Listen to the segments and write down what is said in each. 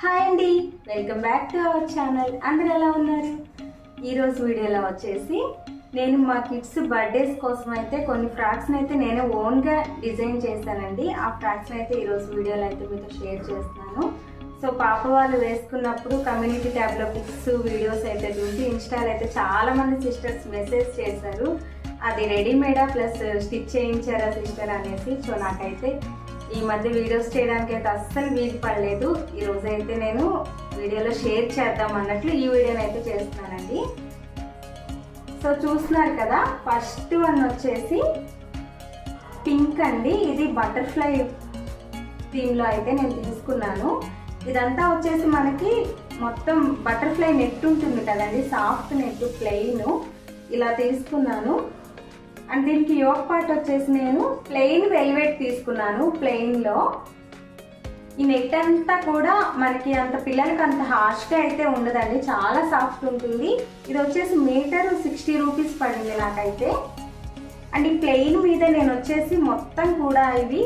Hi అండి. Welcome back to our channel. అందరు ఎలా ఉన్నారు? ఈరోజు వీడియోలో వచ్చేసి నేను మా కిడ్స్ బర్త్డేస్ కోసం అయితే కొన్ని ఫ్రాక్స్ని అయితే నేను ఓన్గా డిజైన్ చేశానండి. ఆ ఫ్రాక్స్ని అయితే ఈరోజు వీడియోలో అయితే మీతో షేర్ చేస్తున్నాను. సో పాప వాళ్ళు వేసుకున్నప్పుడు కమ్యూనిటీ ట్యాబ్లో పిక్స్ వీడియోస్ అయితే చూసి ఇన్స్టాలో అయితే చాలామంది సిస్టర్స్ మెసేజ్ చేశారు. అది రెడీమేడా ప్లస్ స్టిచ్ చేయించారా సిస్టర్ అనేసి? సో నాకైతే ఈ మధ్య వీడియోస్ చేయడానికి అయితే అస్సలు వీలు పడలేదు. ఈ అయితే నేను వీడియోలో షేర్ చేద్దాం అన్నట్లు ఈ వీడియోని అయితే చేస్తున్నానండి. సో చూస్తున్నారు కదా ఫస్ట్ వన్ వచ్చేసి పింక్ అండి. ఇది బటర్ఫ్లై థీమ్లో అయితే నేను తీసుకున్నాను. ఇదంతా వచ్చేసి మనకి మొత్తం బటర్ఫ్లై నెట్ ఉంటుంది కదండి సాఫ్ట్ నెట్ ప్లెయిన్. ఇలా తీసుకున్నాను. అండ్ దీనికి యోగ పార్ట్ వచ్చేసి నేను ప్లెయిన్ వెల్వెట్ తీసుకున్నాను ప్లెయిన్లో ఈ నెట్ అంతా కూడా మనకి అంత పిల్లలకి అంత హార్ష్గా అయితే ఉండదండి చాలా సాఫ్ట్ ఉంటుంది. ఇది వచ్చేసి మీటర్ సిక్స్టీ రూపీస్ పడింది నాకైతే. అండ్ ఈ ప్లెయిన్ మీద నేను వచ్చేసి మొత్తం కూడా ఇవి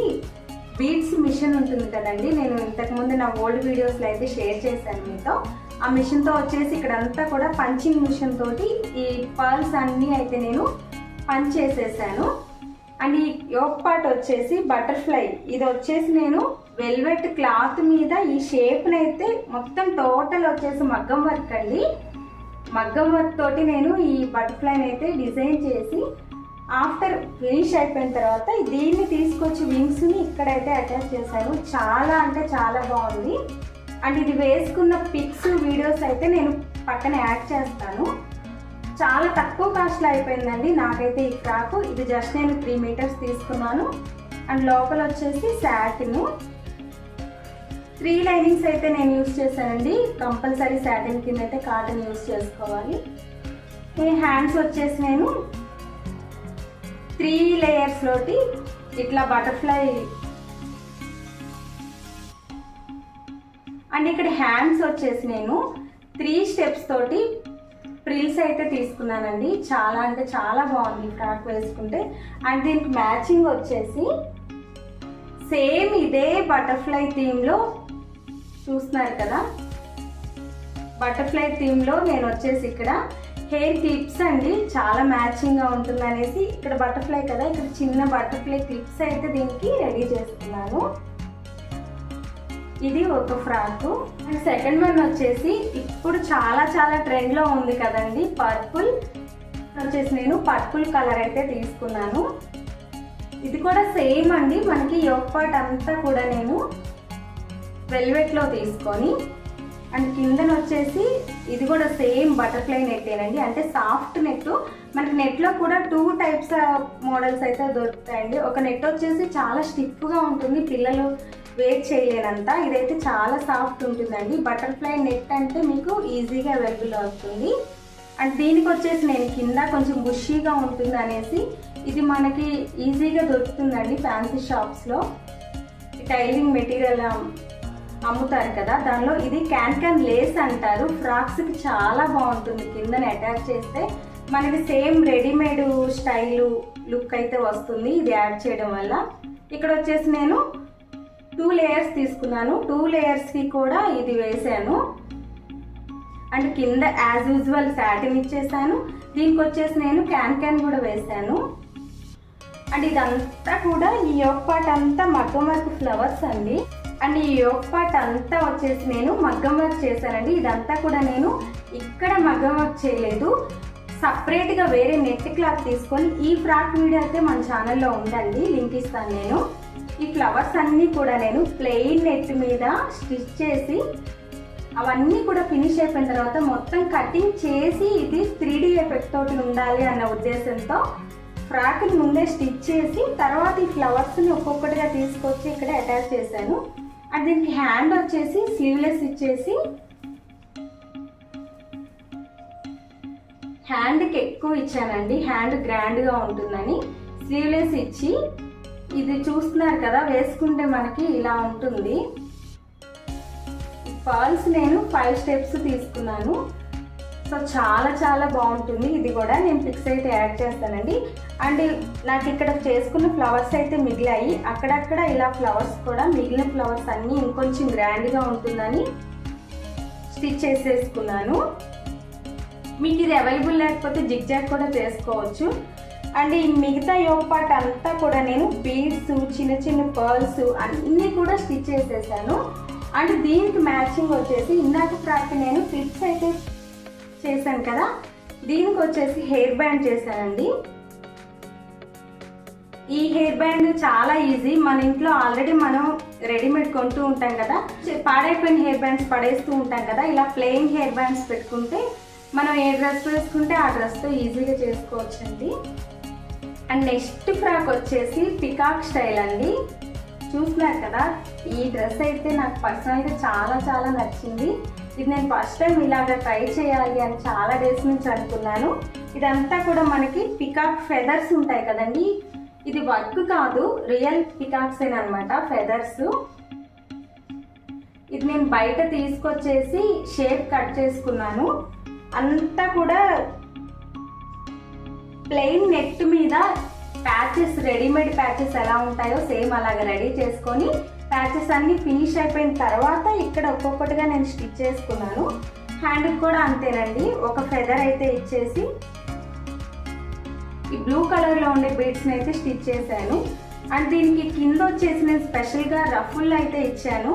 బీడ్స్ మిషన్ ఉంటుంది కదండి నేను ఇంతకుముందు నా ఓల్డ్ వీడియోస్లో అయితే షేర్ చేశాను మీతో. ఆ మిషన్తో వచ్చేసి ఇక్కడంతా కూడా పంచింగ్ మిషన్ తోటి ఈ పర్ల్స్ అన్నీ అయితే నేను పని చేసేసాను. అండ్ ఈ యోక్ పార్ట్ వచ్చేసి బటర్ఫ్లై. ఇది వచ్చేసి నేను వెల్వెట్ క్లాత్ మీద ఈ షేప్ని అయితే మొత్తం టోటల్ వచ్చేసి మగ్గం వర్క్ అండి. మగ్గం వర్క్ తోటి నేను ఈ బటర్ఫ్లైని అయితే డిజైన్ చేసి ఆఫ్టర్ ఫినిష్ అయిపోయిన తర్వాత దీన్ని తీసుకొచ్చి వింగ్స్ని ఇక్కడైతే అటాచ్ చేశాను. చాలా అంటే చాలా బాగుంది. అండ్ ఇది వేసుకున్న పిక్స్ వీడియోస్ అయితే నేను పక్కన యాడ్ చేస్తాను. చాలా తక్కువ కాస్ట్లో అయిపోయిందండి. నాకైతే ఈ ఫ్రాకు. ఇది జస్ట్ నేను త్రీ మీటర్స్ తీసుకున్నాను. అండ్ లోపల వచ్చేసి శాటిన్ త్రీ లైనింగ్స్ అయితే నేను యూస్ చేశానండి. కంపల్సరీ శాటిన్ కింద అయితే కాటన్ యూస్ చేసుకోవాలి. ఈ హ్యాండ్స్ వచ్చేసి నేను త్రీ లేయర్స్లోటి ఇట్లా బటర్ఫ్లై అండ్ ఇక్కడ హ్యాండ్స్ వచ్చేసి నేను త్రీ స్టెప్స్ తోటి ప్రిల్స్ అయితే తీసుకున్నానండి. చాలా అంటే చాలా బాగుంది ఫ్రాక్ వేసుకుంటే. అండ్ దీనికి మ్యాచింగ్ వచ్చేసి సేమ్ ఇదే బటర్ఫ్లై థీమ్లో చూస్తున్నారు కదా. బటర్ఫ్లై థీమ్లో నేను వచ్చేసి ఇక్కడ హెయిర్ క్లిప్స్ అండి. చాలా మ్యాచింగ్గా ఉంటుంది అనేసి ఇక్కడ బటర్ఫ్లై కదా. ఇక్కడ చిన్న బటర్ఫ్లై క్లిప్స్ అయితే దీనికి రెడీ చేస్తున్నాను. ఇది ఒక ఫ్రాకు. అండ్ సెకండ్ వన్ వచ్చేసి ఇప్పుడు చాలా చాలా ట్రెండ్లో ఉంది కదండి పర్పుల్. వచ్చేసి నేను పర్పుల్ కలర్ అయితే తీసుకున్నాను. ఇది కూడా సేమ్ అండి మనకి యోగ్ పార్ట్ అంతా కూడా నేను వెల్వెట్లో తీసుకొని. అండ్ కిందన వచ్చేసి ఇది కూడా సేమ్ బటర్ఫ్లై నెట్టేనండి అంటే సాఫ్ట్ నెట్ మనకి నెట్లో కూడా టూ టైప్స్ మోడల్స్ అయితే దొరుకుతాయండి. ఒక నెట్ వచ్చేసి చాలా స్టిఫ్గా ఉంటుంది పిల్లలు వెయిట్ చేయలేనంత ఇదైతే చాలా సాఫ్ట్ ఉంటుందండి. బటర్ఫ్లై నెట్ అంటే మీకు ఈజీగా అవైలబుల్ అవుతుంది. అండ్ దీనికి వచ్చేసి నేను కింద కొంచెం బుషీగా ఉంటుంది అనేసి ఇది మనకి ఈజీగా దొరుకుతుందండి ఫ్యాన్సీ షాప్స్లో. టైలింగ్ మెటీరియల్ అమ్ముతారు కదా. దానిలో ఇది క్యాన్ క్యాన్ లేస్ అంటారు. ఫ్రాక్స్కి చాలా బాగుంటుంది. కిందని అటాచ్ చేస్తే మనకి సేమ్ రెడీమేడ్ స్టైలు లుక్ అయితే వస్తుంది. ఇది యాడ్ చేయడం వల్ల. ఇక్కడ వచ్చేసి నేను టూ లేయర్స్ తీసుకున్నాను. టూ లేయర్స్కి కూడా ఇది వేసాను అండ్ కింద యాజ్ యూజువల్ శాటిన్ ఇచ్చేసాను. దీనికి వచ్చేసి నేను క్యాన్ క్యాన్ కూడా వేసాను అండ్ ఇదంతా కూడా ఈ యోగ్ పార్ట్ అంతా మగ్గం వర్క్ ఫ్లవర్స్ అండి. అండ్ ఈ యోగ్ పార్ట్ అంతా వచ్చేసి నేను మగ్గం వర్క్ చేశానండి. ఇదంతా కూడా నేను ఇక్కడ మగ్గం వర్క్ చేయలేదు. సపరేట్గా వేరే నెట్ క్లాత్ తీసుకొని ఈ ఫ్రాక్ వీడియో అయితే మన ఛానల్లో ఉందండి. లింక్ ఇస్తాను నేను. ఈ ఫ్లవర్స్ అన్నీ కూడా నేను ప్లెయిన్ నెట్ మీద స్టిచ్ చేసి అవన్నీ కూడా ఫినిష్ అయిపోయిన తర్వాత మొత్తం కటింగ్ చేసి ఇది త్రీ డీ ఎఫెక్ట్ తోటి ఉండాలి అన్న ఉద్దేశంతో ఫ్రాక్ని ముందే స్టిచ్ చేసి తర్వాత ఈ ఫ్లవర్స్ని ఒక్కొక్కటిగా తీసుకొచ్చి ఇక్కడ అటాచ్ చేశాను. అండ్ దీనికి హ్యాండ్ వచ్చేసి స్లీవ్లెస్ ఇచ్చేసి హ్యాండ్కి ఎక్కువ ఇచ్చానండి. హ్యాండ్ గ్రాండ్గా ఉంటుందని. స్లీవ్లెస్ ఇచ్చి ఇది చూస్తున్నారు కదా వేసుకుంటే మనకి ఇలా ఉంటుంది. ఫాల్స్ నేను ఫైవ్ స్టెప్స్ తీసుకున్నాను. సో చాలా చాలా బాగుంటుంది. ఇది కూడా నేను పిక్స్ అయితే యాడ్ చేస్తానండి. అండ్ నాకు ఇక్కడ చేసుకున్న ఫ్లవర్స్ అయితే మిగిలాయి. అక్కడక్కడ ఇలా ఫ్లవర్స్ కూడా మిగిలిన ఫ్లవర్స్ అన్నీ ఇంకొంచెం గ్రాండ్గా ఉంటుందని స్టిచ్ చేసేసుకున్నాను. మీకు ఇది అవైలబుల్ లేకపోతే జిగ్జాగ్ కూడా చేసుకోవచ్చు. అండ్ ఈ మిగతా యోగ పార్ట్ అంతా కూడా నేను బీడ్స్ చిన్న చిన్న పర్ల్స్ అన్నీ కూడా స్టిచ్ చేసేసాను. అండ్ దీనికి మ్యాచింగ్ వచ్చేసి ఇందాక ఫ్రాక్ నేను క్లిప్స్ అయితే చేశాను కదా దీనికి వచ్చేసి హెయిర్ బ్యాండ్ చేశానండి. ఈ హెయిర్ బ్యాండ్ చాలా ఈజీ మన ఇంట్లో ఆల్రెడీ మనం రెడీమేడ్ కొంటూ ఉంటాం కదా పాడైపోయిన హెయిర్ బ్యాండ్స్ పడేస్తూ ఉంటాం కదా ఇలా ప్లెయిన్ హెయిర్ బ్యాండ్స్ పెట్టుకుంటే మనం ఏ డ్రెస్ వేసుకుంటే ఆ డ్రెస్తో ఈజీగా చేసుకోవచ్చండి. అండ్ నెక్స్ట్ ఫ్రాక్ వచ్చేసి పికాక్ స్టైల్ అండి. చూస్తున్నారు కదా ఈ డ్రెస్ అయితే నాకు పర్సనల్గా చాలా చాలా నచ్చింది. ఇది నేను ఫస్ట్ టైం ఇలాగ ట్రై చేయాలి అని చాలా డేస్ నుంచి అనుకున్నాను. ఇదంతా కూడా మనకి పికాక్ ఫెదర్స్ ఉంటాయి కదండి. ఇది వర్క్ కాదు రియల్ పికాక్స్ అనమాట ఫెదర్స్ ఇది నేను బయట తీసుకొచ్చేసి షేప్ కట్ చేసుకున్నాను. అంతా కూడా ప్లెయిన్ నెట్ మీద ప్యాచెస్ రెడీమేడ్ ప్యాచెస్ ఎలా ఉంటాయో సేమ్ అలాగ రెడీ చేసుకొని ప్యాచెస్ అన్ని ఫినిష్ అయిపోయిన తర్వాత ఇక్కడ ఒక్కొక్కటిగా నేను స్టిచ్ చేసుకున్నాను. హ్యాండ్కి కూడా అంతేనండి. ఒక ఫెదర్ అయితే ఇచ్చేసి ఈ బ్లూ కలర్లో ఉండే బీడ్స్ని అయితే స్టిచ్ చేశాను. అండ్ దీనికి కింద వచ్చేసి నేను స్పెషల్గా రఫుల్ అయితే ఇచ్చాను.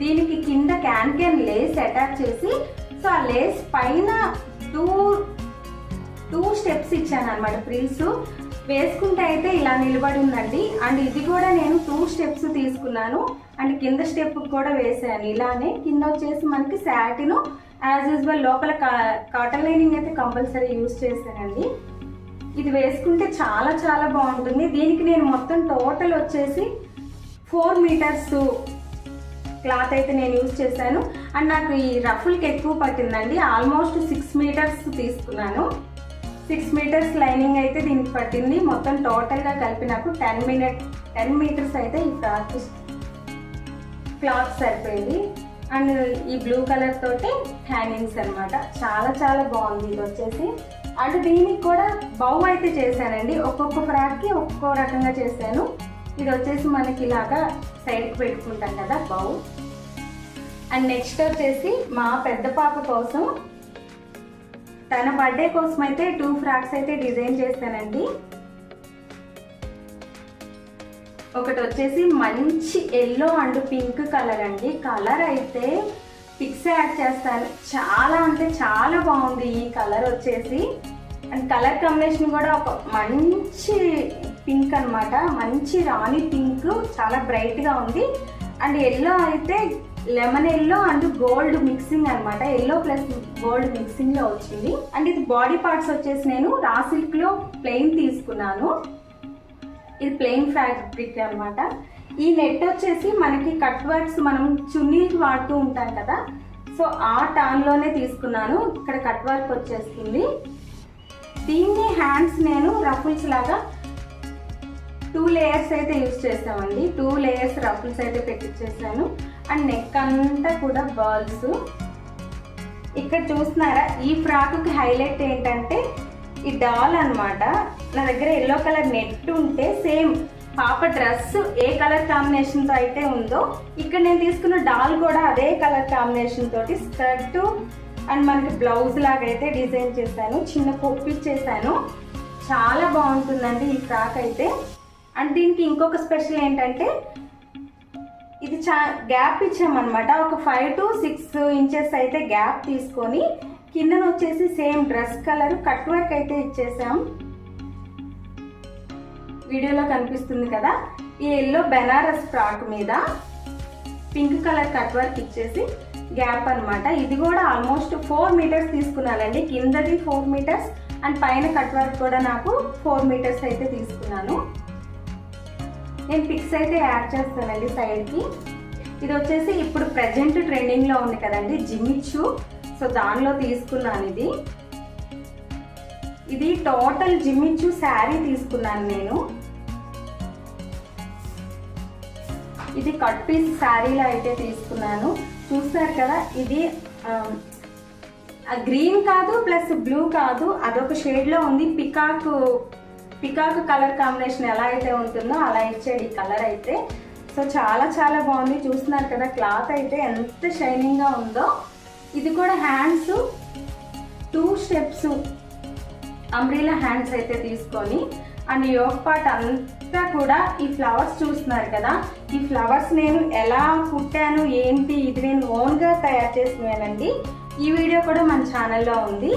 దీనికి కింద క్యాన్ క్యాన్ లేస్ అటాచ్ చేసి సో ఆ లేస్ పైన టూ టూ స్టెప్స్ ఇచ్చాను అనమాట ఫ్రిల్స్ వేసుకుంటే అయితే ఇలా నిలబడి ఉందండి. అండ్ ఇది కూడా నేను టూ స్టెప్స్ తీసుకున్నాను. అండ్ కింద స్టెప్ కూడా వేసాను. ఇలానే కింద వచ్చేసి మనకి శాటిను యాజ్ యూజువల్ లోపల కాటన్ లైనింగ్ అయితే కంపల్సరీ యూజ్ చేశానండి. ఇది వేసుకుంటే చాలా చాలా బాగుంటుంది. దీనికి నేను మొత్తం టోటల్ వచ్చేసి ఫోర్ మీటర్స్ క్లాత్ అయితే నేను యూజ్ చేశాను. అండ్ నాకు ఈ రఫుల్కి ఎక్కువ పట్టిందండి. ఆల్మోస్ట్ సిక్స్ మీటర్స్ తీసుకున్నాను. సిక్స్ మీటర్స్ లైనింగ్ అయితే దీనికి పట్టింది. మొత్తం టోటల్గా కలిపి నాకు టెన్ మినిట్ టెన్ మీటర్స్ అయితే ఈ ఫ్రాక్ క్లాత్ సరిపోయింది. అండ్ ఈ బ్లూ కలర్ తోటి హ్యాంగింగ్స్ అనమాట చాలా చాలా బాగుంది ఇది వచ్చేసి. అండ్ దీనికి కూడా బౌ అయితే చేశానండి. ఒక్కొక్క ఫ్రాక్కి ఒక్కో రకంగా చేశాను. ఇది వచ్చేసి మనకి ఇలాగా సైడ్కి పెట్టుకుంటాం కదా బౌ అండ్ నెక్స్ట్ వచ్చేసి మా పెద్ద పాప కోసం తన బర్త్డే కోసం అయితే టూ ఫ్రాక్స్ అయితే డిజైన్ చేశానండి. ఒకటి వచ్చేసి మంచి ఎల్లో అండ్ పింక్ కలర్ అండి. కలర్ అయితే పిక్స్ యాడ్ చేస్తాను. చాలా అంటే చాలా బాగుంది ఈ కలర్ వచ్చేసి. అండ్ కలర్ కాంబినేషన్ కూడా ఒక మంచి పింక్ అనమాట మంచి రాణి పింక్ చాలా బ్రైట్గా ఉంది. అండ్ ఎల్లో అయితే lemon yellow and gold mixing అనమాట ఎల్లో ప్లస్ గోల్డ్ మిక్సింగ్లో వచ్చింది. అండ్ ఇది బాడీ పార్ట్స్ వచ్చేసి నేను రా సిల్క్లో ప్లెయిన్ తీసుకున్నాను. ఇది ప్లెయిన్ ఫ్యాబ్రిక్ అనమాట ఈ నెట్ వచ్చేసి మనకి కట్ వర్క్స్ మనం చున్నీకి వాడుతూ ఉంటాం కదా. సో ఆ టాన్లోనే తీసుకున్నాను. ఇక్కడ కట్ వర్క్ వచ్చేస్తుంది. దీన్ని హ్యాండ్స్ నేను రఫుల్స్ లాగా టూ లేయర్స్ అయితే యూజ్ చేస్తామండి. టూ లేయర్స్ రఫుల్స్ అయితే పెట్టించేసాను అండ్ నెక్ అంతా కూడా బాల్స్ ఇక్కడ చూస్తున్నారా ఈ ఫ్రాక్కి హైలైట్ ఏంటంటే ఈ డాల్ అన్నమాట. నా దగ్గర ఎల్లో కలర్ నెట్ ఉంటే సేమ్ పాప డ్రెస్ ఏ కలర్ కాంబినేషన్తో అయితే ఉందో ఇక్కడ నేను తీసుకున్న డాల్ కూడా అదే కలర్ కాంబినేషన్ తోటి స్కర్ట్ అండ్ మనకి బ్లౌజ్ లాగా అయితే డిజైన్ చేశాను. చిన్న కుప్పి చేశాను చాలా బాగుంటుందండి ఈ ఫ్రాక్ అయితే. అండ్ దీనికి ఇంకొక స్పెషల్ ఏంటంటే ఇది చా గ్యాప్ ఇచ్చామన్నమాట. ఒక ఫైవ్ టు సిక్స్ ఇంచెస్ అయితే గ్యాప్ తీసుకొని కిందన వచ్చేసి same dress colour cut work అయితే ఇచ్చేసాం. వీడియోలో కనిపిస్తుంది కదా? ఈ ఎల్లో బెనారస్ ఫ్రాక్ మీద పింక్ కలర్ కట్ వర్క్ ఇచ్చేసి గ్యాప్ అన్నమాట. ఇది కూడా ఆల్మోస్ట్ ఫోర్ మీటర్స్ తీసుకున్నానండి. కిందది ఫోర్ మీటర్స్ అండ్ పైన కట్ వర్క్ కూడా నాకు ఫోర్ మీటర్స్ అయితే తీసుకున్నాను. నేను పిక్స్ అయితే యాడ్ చేస్తానండి సైడ్కి ఇది వచ్చేసి ఇప్పుడు ప్రజెంట్ ట్రెండింగ్లో ఉంది కదండి జిమిచ్చు సో దానిలో తీసుకున్నాను ఇది. ఇది టోటల్ జిమ్మిచ్చు శారీ తీసుకున్నాను నేను. ఇది కట్ పీస్ శారీలో అయితే తీసుకున్నాను. చూస్తారు కదా ఇది గ్రీన్ కాదు ప్లస్ బ్లూ కాదు అదొక షేడ్లో ఉంది. పికాక్ పికాక్ కలర్ కాంబినేషన్ ఎలా అయితే ఉంటుందో అలా ఇచ్చాడు ఈ కలర్ అయితే. సో చాలా చాలా బాగుంది. చూస్తున్నారు కదా క్లాత్ అయితే ఎంత షైనింగ్గా ఉందో. ఇది కూడా hands two steps umbrella hands అయితే తీసుకొని. అండ్ యోగ పార్ట్ అంతా కూడా ఈ ఫ్లవర్స్ చూస్తున్నారు కదా. ఈ ఫ్లవర్స్ నేను ఎలా కుట్టాను ఏంటి ఇది నేను ఓన్గా తయారు చేసినానండి ఈ వీడియో కూడా మన ఛానల్లో ఉంది.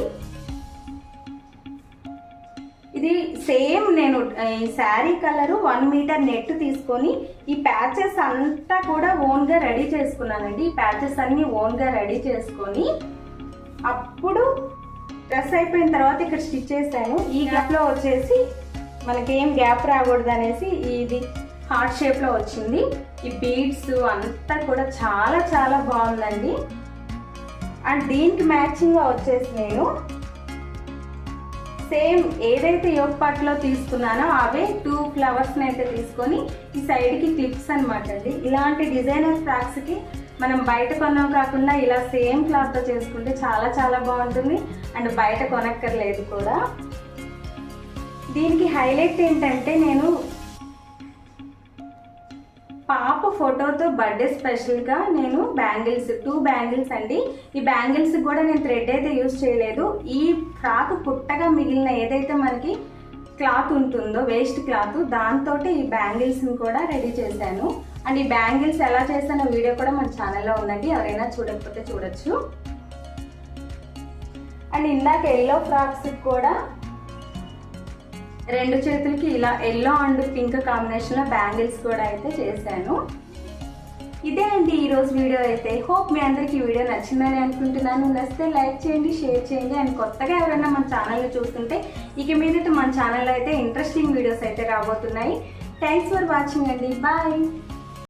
ఇది సేమ్ నేను ఈ sari colour one meter net తీసుకొని ఈ ప్యాచెస్ అంతా కూడా ఓన్గా రెడీ చేసుకున్నానండి. ఈ ప్యాచెస్ అన్ని ఓన్గా రెడీ చేసుకొని అప్పుడు డ్రెస్ అయిపోయిన తర్వాత ఇక్కడ స్టిచ్ చేశాను. ఈ గ్యాప్లో వచ్చేసి మనకి ఏం గ్యాప్ రాకూడదు అనేసి ఇది హార్ట్ షేప్లో వచ్చింది. ఈ బీడ్స్ అంతా కూడా చాలా చాలా బాగుందండి. అండ్ దీనికి మ్యాచింగ్గా వచ్చేసి నేను సేమ్ ఏదైతే యోగ్ పార్ట్లో తీసుకున్నానో అవే టూ ఫ్లవర్స్ని అయితే తీసుకొని ఈ సైడ్కి క్లిప్స్ అనమాట అండి. ఇలాంటి డిజైనర్ ఫ్రాక్స్కి మనం బయట కొన్నాం కాకుండా ఇలా సేమ్ క్లాత్తో చేసుకుంటే చాలా చాలా బాగుంటుంది. అండ్ బయట కొనక్కర్లేదు కూడా. దీనికి హైలైట్ ఏంటంటే నేను పాప ఫోటోతో బర్త్డే స్పెషల్గా నేను బ్యాంగిల్స్ టూ బ్యాంగిల్స్ అండి. ఈ బ్యాంగిల్స్ కూడా నేను థ్రెడ్ అయితే యూజ్ చేయలేదు. ఈ ఫ్రాక్ పుట్టగా మిగిలిన ఏదైతే మనకి క్లాత్ ఉంటుందో వేస్ట్ క్లాత్ దాంతో ఈ బ్యాంగిల్స్ని కూడా రెడీ చేశాను. అండ్ ఈ బ్యాంగిల్స్ ఎలా చేశానో వీడియో కూడా మన ఛానల్లో ఉందండి. ఎవరైనా చూడకపోతే చూడొచ్చు. అండ్ ఇందాక ఎల్లో ఫ్రాక్స్ కూడా రెండు చేతులకి ఇలా ఎల్లో అండ్ పింక్ కాంబినేషన్లో బ్యాంగిల్స్ కూడా అయితే చేశాను. ఇదే అండి ఈరోజు వీడియో అయితే. హోప్ మీ అందరికి వీడియో నచ్చిందని అనుకుంటున్నాను. నచ్చితే లైక్ చేయండి షేర్ చేయండి. అండ్ కొత్తగా ఎవరైనా మన ఛానల్ని చూస్తుంటే ఇక మీదట మన ఛానల్లో అయితే ఇంట్రెస్టింగ్ వీడియోస్ అయితే రాబోతున్నాయి. థ్యాంక్స్ ఫర్ వాచింగ్ అండి. బాయ్